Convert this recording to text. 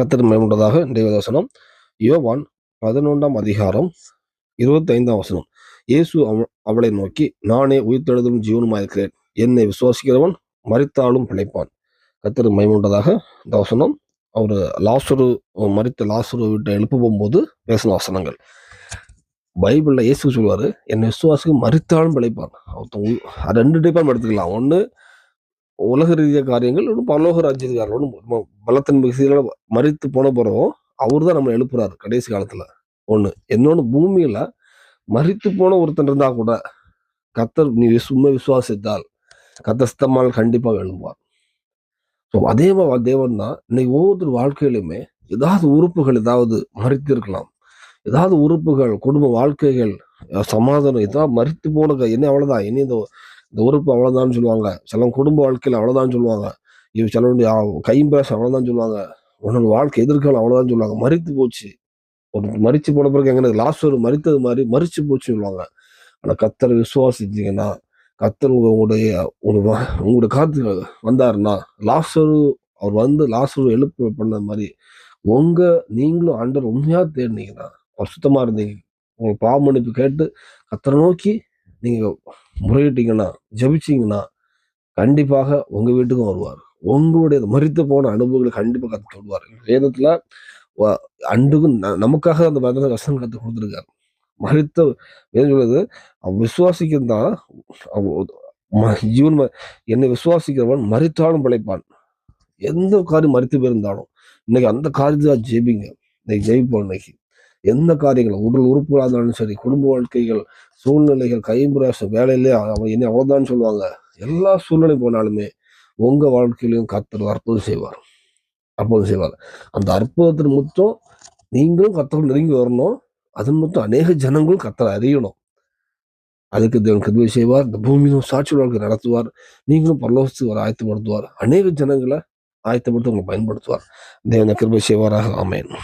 கத்தர் மேம்பட்டதாக இன்றைய வசனம். யோவான் பதினொன்றாம் அதிகாரம் இருபத்தி ஐந்தாம் வசனம். இயேசு அவ- அவளை நோக்கி நானே உயிர்த்தெழுதலும் ஜீவனுமாயிருக்கிறேன் என்னை விசுவாசிக்கிறவன் மறித்தாலும் பிழைப்பான். கத்தர் மைமுண்டதாக இந்த வசனம். அவர் லாசுரு மறித்த லாசுரு விட்டு எழுப்ப போகும்போது பேசின வசனங்கள். பைபிளில் இயேசு சொல்லுவார் என்னை விசுவாசிக்கு மறித்தாலும் பிழைப்பான். ஒருத்தன் ரெண்டு டைப்பாக எடுத்துக்கலாம். ஒன்று உலக ரீதியாக காரியங்கள் ஒன்று பரலோக ராஜ்யத்துக்காரர் ஒன்று பலத்தின் மிகுதியில மறித்து போன பிறகும் அவர் தான் நம்மளை எழுப்புறாரு கடைசி காலத்துல. ஒண்ணு. இன்னொன்னு பூமியில மறித்து போன ஒருத்தன் இருந்தா கூட கத்தர் நீ சும்மா விசுவாசித்தால் கத்தஸ்தமால் கண்டிப்பாக எழும்புவார். ஸோ அதே மாதிரி தேவன் தான் இன்னைக்கு ஒவ்வொருத்தர் வாழ்க்கையிலுமே ஏதாவது உறுப்புகள் ஏதாவது மறித்து இருக்கலாம் ஏதாவது உறுப்புகள் குடும்ப வாழ்க்கைகள் சமாதானம் ஏதாவது மறித்து போன என்ன அவ்வளவுதான். இனி இந்த இந்த உறுப்பு அவ்வளோதான்னு சொல்லுவாங்க. சில குடும்ப வாழ்க்கையில் அவ்வளோதான் சொல்லுவாங்க. இவ சிலருடைய கைம்பேசம் அவ்வளோதான் சொல்லுவாங்க. உன்னோட வாழ்க்கை எதிர்காலம் அவ்வளோதான் சொல்லுவாங்க. மறித்து போச்சு. ஒரு மறித்து போன பிறகு எங்க லாஸ்ட் ஒரு மறித்தது மாதிரி மறித்து போச்சு சொல்லுவாங்க. ஆனால் கத்தரை விசுவாசிச்சிங்கன்னா கத்தர் உங்களுடைய ஒரு உங்களுடைய காத்து வந்தாருன்னா லாஸ்டர் அவர் வந்து லாஸ்டர் எழுப்பு பண்ண மாதிரி உங்கள் நீங்களும் அண்டர் உண்மையாக தேடினீங்கன்னா அவர் சுத்தமாக இருந்தீங்க. உங்க பாவமன்னிப்பு கேட்டு கத்தரை நோக்கி நீங்கள் முறையிட்டீங்கன்னா ஜபிச்சிங்கன்னா கண்டிப்பாக உங்கள் வீட்டுக்கும் வருவார். உங்களுடைய மறித்து போன அனுபவங்களை கண்டிப்பாக கற்றுக் சொல்வார் வேதத்தில் அன்றுக்கும் ந- நமக்காக அந்த வசன கஷ்டம் கற்றுக் கொடுத்துருக்காரு. மறித்த வேதம் சொல்வது அவன் விசுவாசிக்கிறதான் ஜீவன் என்னை விசுவாசிக்கிறவன் மறித்தாலும் பிழைப்பான். எந்த காரியம் மறித்து போயிருந்தாலும் இன்னைக்கு அந்த காரியத்தை ஜெபிங்க. இன்னைக்கு ஜெயிப்போம் இன்னைக்கு. எந்த காரியங்களும் உடல் உறுப்புகளாக இருந்தாலும் சரி குடும்ப வாழ்க்கைகள் சூழ்நிலைகள் கைமுறை வேலையிலே அவன் என்ன அவ்வளோதான் சொல்லுவாங்க. எல்லா சூழ்நிலை போனாலுமே உங்கள் வாழ்க்கையிலையும் கத்தர் அற்புதம் செய்வார். அற்புதம் செய்வார். அந்த அற்புதத்தின் மொத்தம் நீங்களும் கத்தர் நெருங்கி வரணும். அதன் மொத்தம் அநேக ஜனங்களும் கத்தரை அறியணும். அதுக்கு தேவன் கிருபை செய்வார். இந்த பூமியிலும் சாட்சி வாழ்க்கை நடத்துவார். நீங்களும் பரலோகத்துக்கு வர ஆயத்தப்படுத்துவார். அநேக ஜனங்களை ஆயத்தப்படுத்த உங்களை பயன்படுத்துவார். தேவன கிருபை செய்வாராக. ஆமேன்.